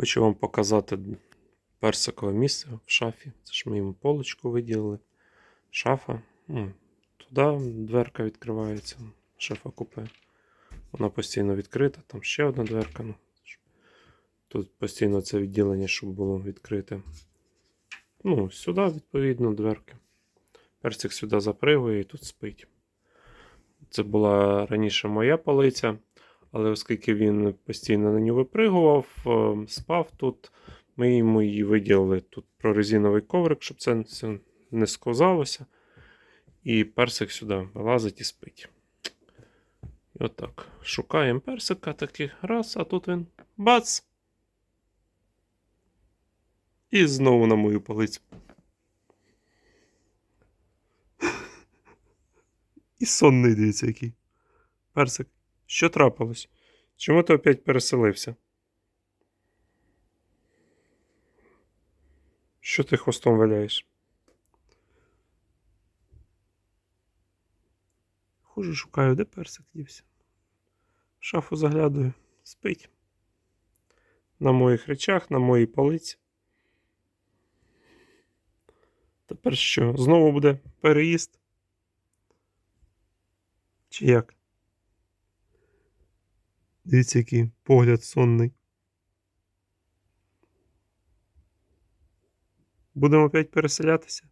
Хочу вам показати персикове місце в шафі. Це ж ми йому полочку виділили. Шафа. Ну, туди дверка відкривається. Шафа купе. Вона постійно відкрита, там ще одна дверка. Ну, тут постійно це відділення, щоб було відкрите. Ну, сюди, відповідно, дверки. Персик сюди запригує і тут спить. Це була раніше моя полиця, але оскільки він постійно на нього випригував, е, спав тут, ми йому її виділили тут прорезиновий коврик, щоб це не сковзалося. І персик сюди вилазить і спить. І отак. Шукаємо персика такий раз, а тут він бац! І знову на мою полицю. І сонний дивіться який. Персик, що трапилось? Чому ти опять переселився? Що ти хвостом валяєш? Хожу, шукаю, де персик дівся. В шафу заглядаю, спить. На моїх речах, на моїй полиці. Тепер що? Знову буде переїзд? Чи як? Дивіться, який погляд сонний. Будемо опять переселятися?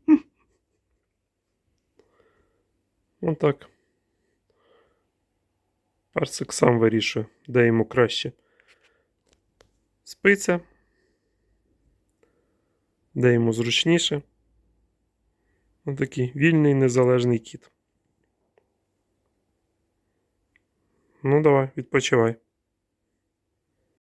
Ну так. Персик сам вирішує, де йому краще. Спиться, де йому зручніше. Ось такий вільний незалежний кіт. Ну, давай, відпочивай.